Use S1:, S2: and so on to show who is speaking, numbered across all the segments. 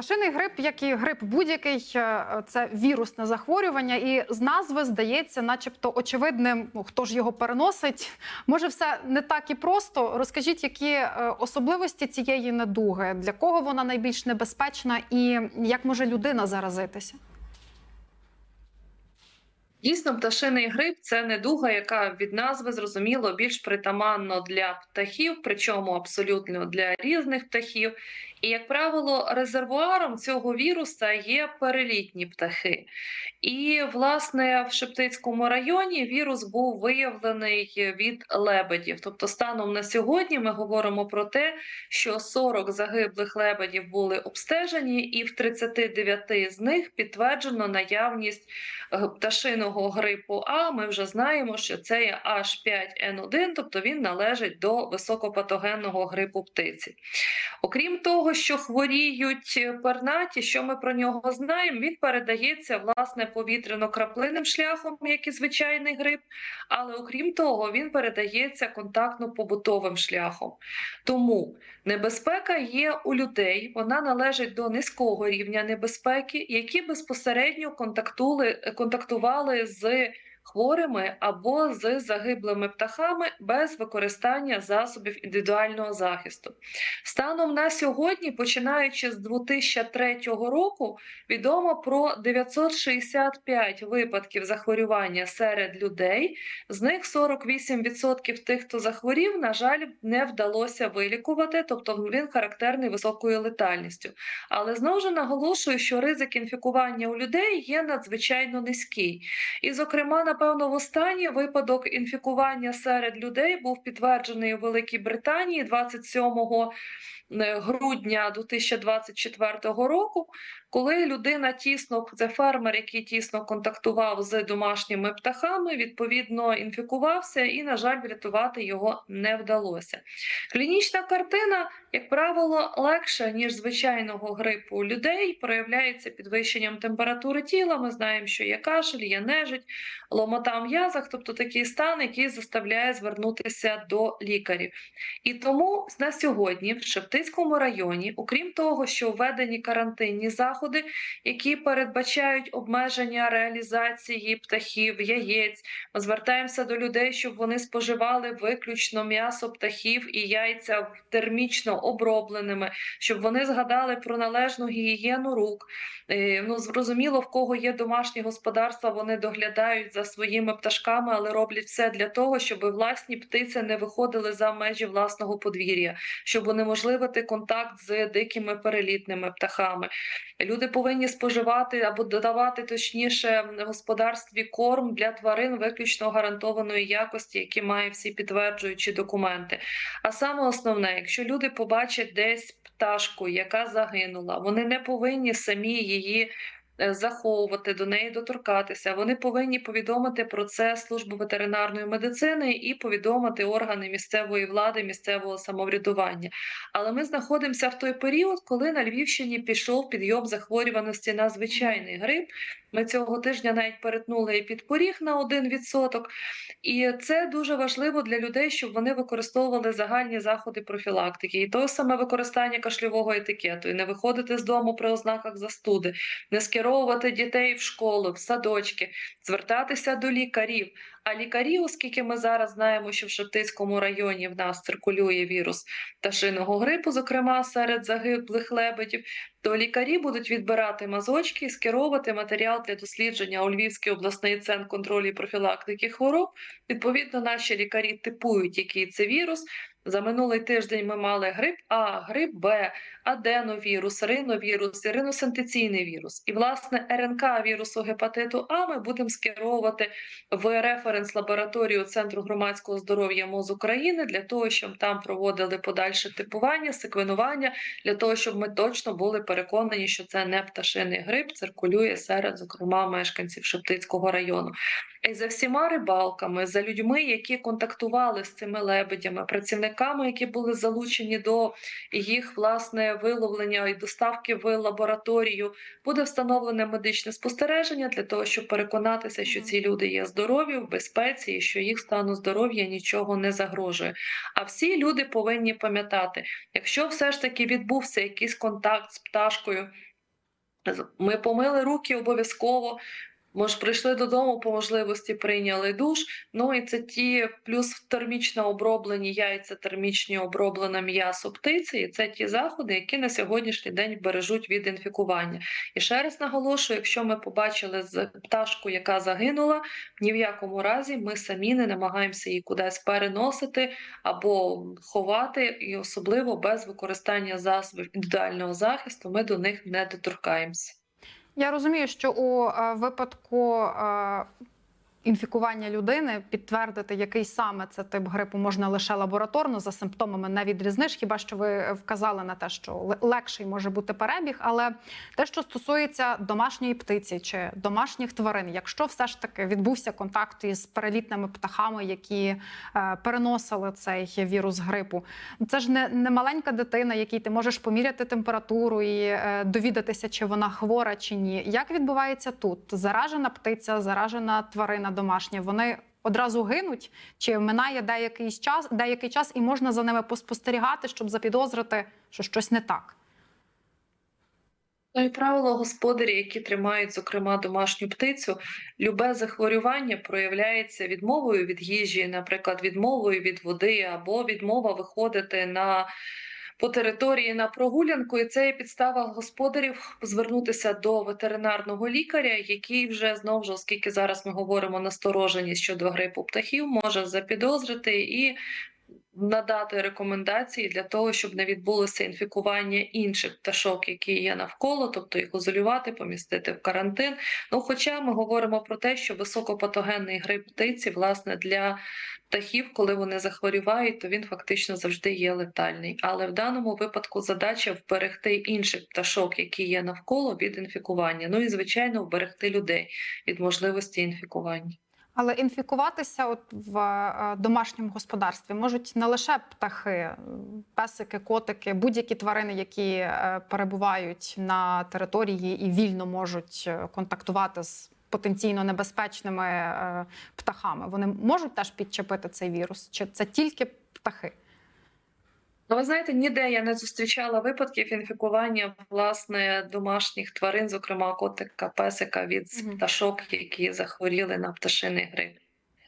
S1: Пташиний грип, як і грип будь-який, е, це вірусне захворювання, і з назви здається, начебто очевидним, ну, хто ж його переносить. Може, все не так і просто. Розкажіть, які е, особливості цієї недуги, для кого вона найбільш небезпечна, і як може людина заразитися?
S2: Дійсно, пташиний грип це недуга, яка від назви зрозуміло більш притаманно для птахів, причому абсолютно для різних птахів. І, як правило, резервуаром цього віруса є перелітні птахи. І, власне, в Шептицькому районі вірус був виявлений від лебедів. Тобто, станом на сьогодні ми говоримо про те, що 40 загиблих лебедів були обстежені, і в 39 з них підтверджено наявність е, пташиного грипу. А ми вже знаємо, що це є H5N1, тобто він належить до високопатогенного грипу птиці. Окрім того, що хворіють пернаті, що ми про нього знаємо, він передається власне повітряно-краплинним шляхом, як і звичайний грип, але окрім того, він передається контактно-побутовим шляхом. Тому небезпека є у людей, вона належить до низького рівня небезпеки, які безпосередньо контактували з хворими або з загиблими птахами без використання засобів індивідуального захисту. Станом на сьогодні, починаючи з 2003 року, відомо про 965 випадків захворювання серед людей. З них 48% тих, хто захворів, на жаль, не вдалося вилікувати, тобто він характерний високою летальністю. Але знову ж наголошую, що ризик інфікування у людей є надзвичайно низький. І, зокрема, напевно, в останній випадок інфікування серед людей був підтверджений у Великій Британії 27 е, грудня 2024 року, коли людина тісно, це фермер, який тісно контактував з домашніми птахами, відповідно інфікувався, і, на жаль, врятувати його не вдалося. Клінічна картина, як правило, легша ніж звичайного грипу людей, проявляється підвищенням температури тіла. Ми знаємо, що є кашель, є нежить, ломота в м'язах, тобто такий стан, який заставляє звернутися до лікарів. І тому на сьогодні в Шептицькому районі, окрім того, що введені карантинні заходи, які передбачають обмеження реалізації птахів, яєць, ми звертаємося до людей, щоб вони споживали виключно м'ясо птахів і яйця термічно обробленими, щоб вони згадали про належну гігієну рук. Е, Ну, зрозуміло, в кого є домашні господарства, вони доглядають за своїми пташками, але роблять все для того, щоб власні птиці не виходили за межі власного подвір'я, щоб унеможливити контакт з дикими перелітними птахами. Люди повинні споживати або додавати точніше в господарстві корм для тварин виключно гарантованої якості, які має всі підтверджуючі документи. А саме основне, якщо люди побачать десь пташку, яка загинула, вони не повинні самі її. Е, Заховувати до неї доторкатися, вони повинні повідомити про це службу ветеринарної медицини і повідомити органи місцевої влади, місцевого самоврядування. Але ми знаходимося в той період, коли на Львівщині пішов підйом захворюваності на звичайний грип. Ми цього тижня навіть перетнули і підпоріг на 1%. І це дуже важливо для людей, щоб вони використовували загальні заходи профілактики, і то саме використання кашльового етикету, і не виходити з дому при ознаках застуди, не скеровувати дітей в школу, в садочки, звертатися до лікарів. А лікарі, оскільки ми зараз знаємо, що в Шептицькому районі в нас циркулює вірус пташиного грипу, зокрема серед загиблих лебедів, то лікарі будуть відбирати мазочки і скеровувати матеріал для дослідження у Львівський обласний центр контролю і профілактики хвороб. Відповідно, наші лікарі типують, який це вірус. За минулий тиждень ми мали грип А, грип Б, аденовірус, риновірус, риносинтеційний вірус. І, власне, РНК вірусу гепатиту А ми будемо скеровувати в референс-лабораторію Центру громадського здоров'я МОЗ України для того, щоб там проводили подальше типування, секвенування, для того, щоб ми точно були переконані, що це не пташиний грип, циркулює серед, зокрема, мешканців Шептицького району. За всіма рибалками, за людьми, які контактували з цими лебедями, працівниками, які були залучені до їх власне виловлення і доставки в лабораторію, буде встановлене медичне спостереження для того, щоб переконатися, що ці люди є здорові, в безпеці і що їх стану здоров'я нічого не загрожує. А всі люди повинні пам'ятати, якщо все ж таки відбувся якийсь контакт з пташкою Ми помили руки обов'язково. Може, прийшли додому по можливості, прийняли душ. Ну і це ті плюс термічно оброблені яйця, термічно оброблене м'ясо птиці. І це ті заходи, які на сьогоднішній день бережуть від інфікування. І ще раз наголошую: якщо ми побачили пташку, яка загинула, ні в якому разі ми самі не намагаємося її кудись переносити або ховати, і особливо без використання засобів індивідуального захисту, ми до них не доторкаємося.
S1: Я розумію, що у е, випадку е, інфікування людини підтвердити, який саме це тип грипу, можна лише лабораторно за симптомами не відрізниш. Хіба що ви вказали на те, що легший може бути перебіг, але те, що стосується домашньої птиці чи домашніх тварин, якщо все ж таки відбувся контакт із перелітними птахами, які е, переносили цей вірус грипу, це ж не, не маленька дитина, якій ти можеш поміряти температуру і е, довідатися, чи вона хвора чи ні. Як відбувається тут? Заражена птиця, заражена тварина домашня, вони одразу гинуть, чи минає деякий час, деякий час, і можна за ними поспостерігати, щоб запідозрити, що щось не так.
S2: Ну і правило господарі, які тримають, зокрема, домашню птицю, любе захворювання проявляється відмовою від їжі, наприклад, відмовою від води або відмова виходити на по території на прогулянку, і це є підстава господарів звернутися до ветеринарного лікаря, який вже знову ж, оскільки зараз ми говоримо настороженість щодо грипу птахів, може запідозрити і надати рекомендації для того, щоб не відбулося інфікування інших пташок, які є навколо, тобто їх ізолювати, помістити в карантин. Ну, хоча ми говоримо про те, що високопатогенний грип птиці, власне, для птахів, коли вони захворювають, то він фактично завжди є летальний. Але в даному випадку задача вберегти інших пташок, які є навколо від інфікування. Ну і звичайно, вберегти людей від можливості інфікування.
S1: Але інфікуватися от в е, домашньому господарстві можуть не лише птахи, е, песики, котики, будь-які тварини, які е, перебувають на території і вільно можуть контактувати з потенційно небезпечними птахами. Вони можуть теж підчепити цей вірус, чи це тільки птахи?
S2: Ну, ви знаєте, ніде я не зустрічала випадків інфікування власне домашніх тварин, зокрема котика, песика від пташок, які захворіли на пташиний грип.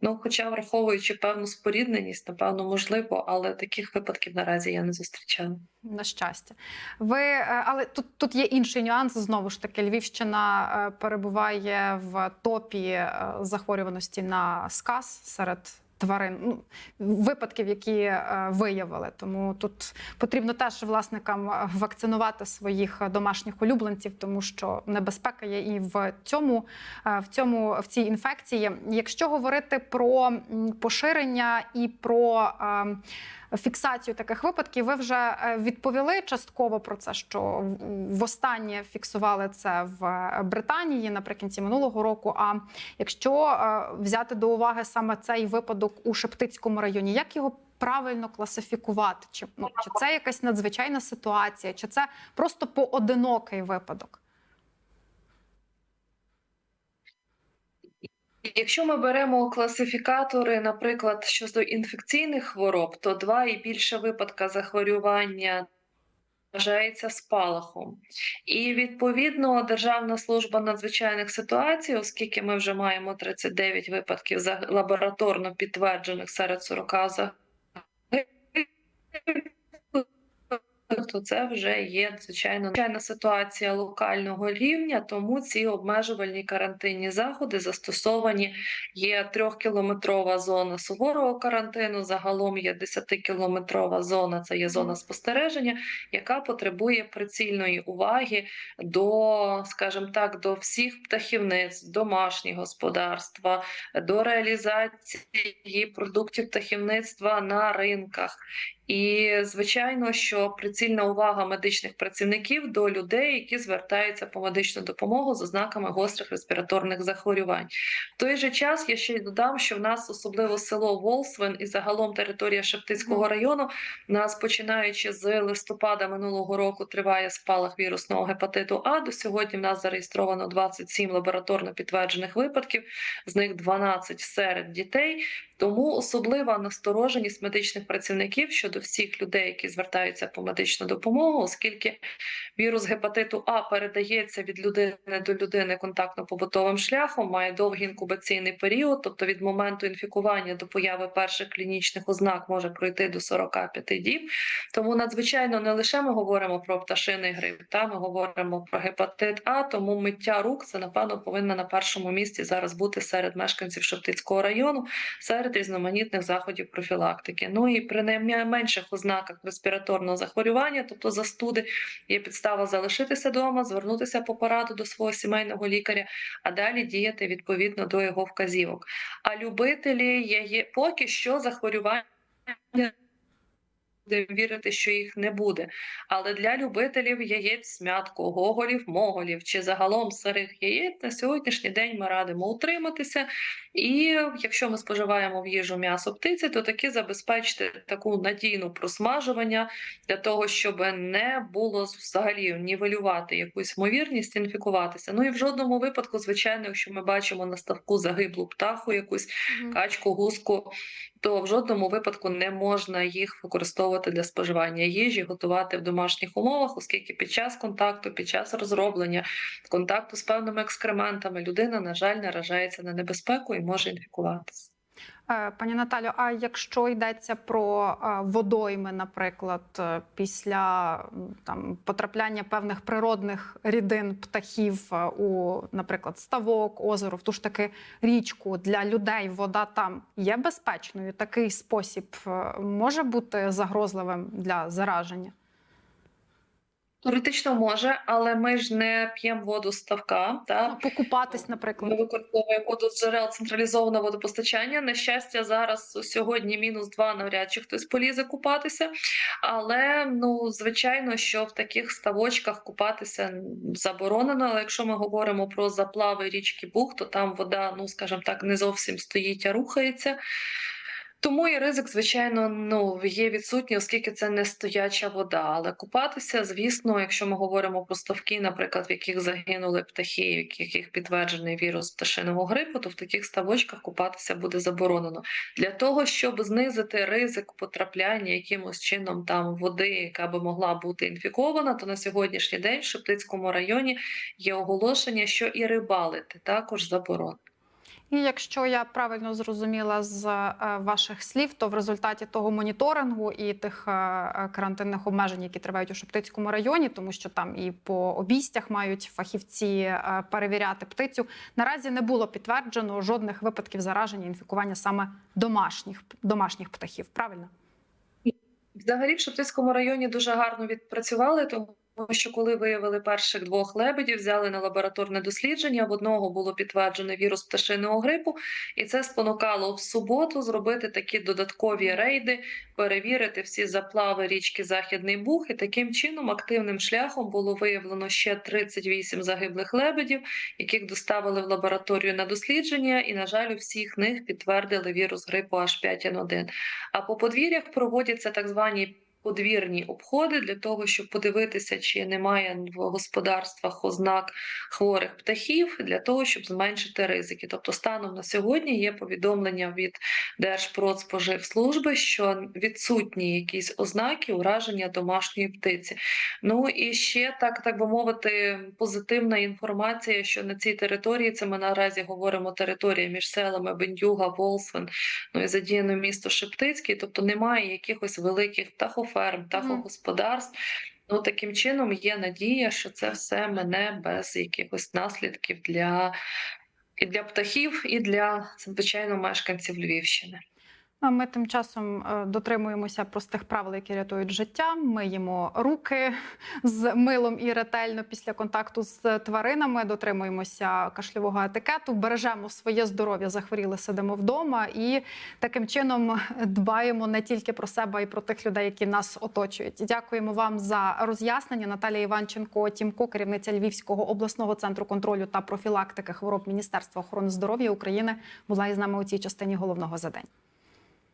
S2: Ну, хоча, враховуючи певну спорідненість, напевно, можливо, але таких випадків наразі я не зустрічала.
S1: На щастя, ви е, але тут, тут є інший нюанс. Знову ж таки, Львівщина е, перебуває в топі е, захворюваності на сказ серед тварин. Ну, випадків, які е, виявили. Тому тут потрібно теж власникам е, вакцинувати своїх домашніх улюбленців, тому що небезпека є і в цьому, е, в цьому в цій інфекції. Якщо говорити про поширення і про е, фіксацію таких випадків. Ви вже е, відповіли частково про це, що востаннє фіксували це в е, Британії наприкінці минулого року. А якщо е, взяти до уваги саме цей випадок у Шептицькому районі, як його правильно класифікувати? Чи, ну, чи це якась надзвичайна ситуація, чи це просто поодинокий випадок?
S2: Якщо ми беремо класифікатори, наприклад, щодо інфекційних хвороб, то два і більше випадка захворювання вважається спалахом. І відповідно Державна служба надзвичайних ситуацій, оскільки ми вже маємо 39 випадків лабораторно підтверджених серед 40 загиблих, то це вже є звичайно звичайна ситуація локального рівня, тому ці обмежувальні карантинні заходи застосовані. Є трьохкілометрова зона суворого карантину. Загалом є 10-кілометрова зона. Це є зона спостереження, яка потребує прицільної уваги до, скажімо так, до всіх птахівниць, домашніх господарства, до реалізації продуктів птахівництва на ринках. І звичайно, що прицільна увага медичних працівників до людей, які звертаються по медичну допомогу з ознаками гострих респіраторних захворювань. В той же час я ще й додам, що в нас особливо село Волсвен і загалом територія Шептицького району, в нас починаючи з листопада минулого року триває спалах вірусного гепатиту. А до сьогодні в нас зареєстровано 27 лабораторно підтверджених випадків, з них 12 серед дітей. Тому особлива настороженість медичних працівників щодо всіх людей, які звертаються по медичну допомогу, оскільки вірус гепатиту А передається від людини до людини контактно-побутовим шляхом, має довгий інкубаційний період, тобто від моменту інфікування до появи перших клінічних ознак може пройти до 45 діб. Тому надзвичайно не лише ми говоримо про пташиний грип, та ми говоримо про гепатит А, тому миття рук це напевно повинна на першому місці зараз бути серед мешканців Шептицького району, серед різноманітних заходів профілактики. Ну і при найменших ознаках респіраторного захворювання, тобто застуди, є підстава залишитися вдома, звернутися по пораду до свого сімейного лікаря, а далі діяти відповідно до його вказівок. А любителі є, є поки що захворювання. Вірити, що їх не буде. Але для любителів яєць смятку, гоголів, моголів чи загалом сирих яєць на сьогоднішній день ми радимо утриматися. І якщо ми споживаємо в їжу м'ясо птиці, то таки забезпечити таку надійну просмажування для того, щоб не було взагалі нівелювати якусь ймовірність інфікуватися. Ну і в жодному випадку, звичайно, якщо ми бачимо на ставку загиблу птаху, якусь качку, гуску, то в жодному випадку не можна їх використовувати для споживання їжі, готувати в домашніх умовах, оскільки під час контакту, під час розроблення контакту з певними екскрементами людина, на жаль, наражається на небезпеку і може інфікуватися.
S1: Е, Пані Наталю, а якщо йдеться про е, водойми, наприклад, е, після там потрапляння певних природних рідин птахів у, наприклад, ставок, озеро, в ту ж таки річку для людей, вода там є безпечною. Такий спосіб може бути загрозливим для зараження.
S2: Теоретично може, але ми ж не п'ємо воду з ставка. Та?
S1: Ну, Покупатись,
S2: Ми
S1: наприклад.
S2: використовуємо воду з джерел централізованого водопостачання. На щастя, зараз сьогодні мінус два навряд чи хтось полізе купатися. Але ну звичайно, що в таких ставочках купатися заборонено. Але якщо ми говоримо про заплави річки Буг, то там вода, ну скажімо так, не зовсім стоїть, а рухається. Тому і ризик, звичайно, ну є відсутній, оскільки це не стояча вода. Але купатися, звісно, якщо ми говоримо про ставки, наприклад, в яких загинули птахи, в яких підтверджений вірус пташиного грипу, то в таких ставочках купатися буде заборонено. Для того, щоб знизити ризик потрапляння якимось чином там води, яка би могла бути інфікована, то на сьогоднішній день в Шептицькому районі є оголошення, що і рибалити також заборонено.
S1: І якщо я правильно зрозуміла з е, ваших слів, то в результаті того моніторингу і тих е, е, карантинних обмежень, які тривають у Шептицькому районі, тому що там і по обійстях мають фахівці перевіряти птицю, наразі не було підтверджено жодних випадків зараження інфікування саме домашніх домашніх птахів. Правильно?
S2: Взагалі в Шептицькому районі дуже гарно відпрацювали, тому що коли виявили перших двох лебедів, взяли на лабораторне дослідження. В одного було підтверджено вірус пташиного грипу, і це спонукало в суботу зробити такі додаткові рейди, перевірити всі заплави річки Західний Буг. І таким чином активним шляхом було виявлено ще 38 загиблих лебедів, яких доставили в лабораторію на дослідження. І, на жаль, у всіх них підтвердили вірус грипу H5N1. А по подвір'ях проводяться так звані подвірні обходи для того, щоб подивитися, чи немає в господарствах ознак хворих птахів, для того, щоб зменшити ризики. Тобто, станом на сьогодні є повідомлення від Держпродспоживслужби, що відсутні якісь ознаки ураження домашньої птиці. Ну і ще так, так би мовити, позитивна інформація, що на цій території це ми наразі говоримо територія між селами Бендюга, Волсвен, ну і задіяно місто Шептицький, тобто немає якихось великих птахоферм, птахогосподарств. Ну, таким чином є надія, що це все мене без якихось наслідків для і для птахів, і для звичайно мешканців Львівщини.
S1: Ми тим часом е, дотримуємося простих правил, які рятують життя. Миємо руки з милом і ретельно після контакту з тваринами. Дотримуємося кашльового етикету, бережемо своє здоров'я, захворіли, сидимо вдома і таким чином дбаємо не тільки про себе, а й про тих людей, які нас оточують. Дякуємо вам за роз'яснення. Наталія Іванченко, Тімко, керівниця Львівського обласного центру контролю та профілактики хвороб Міністерства охорони здоров'я України, була із нами у цій частині головного за день.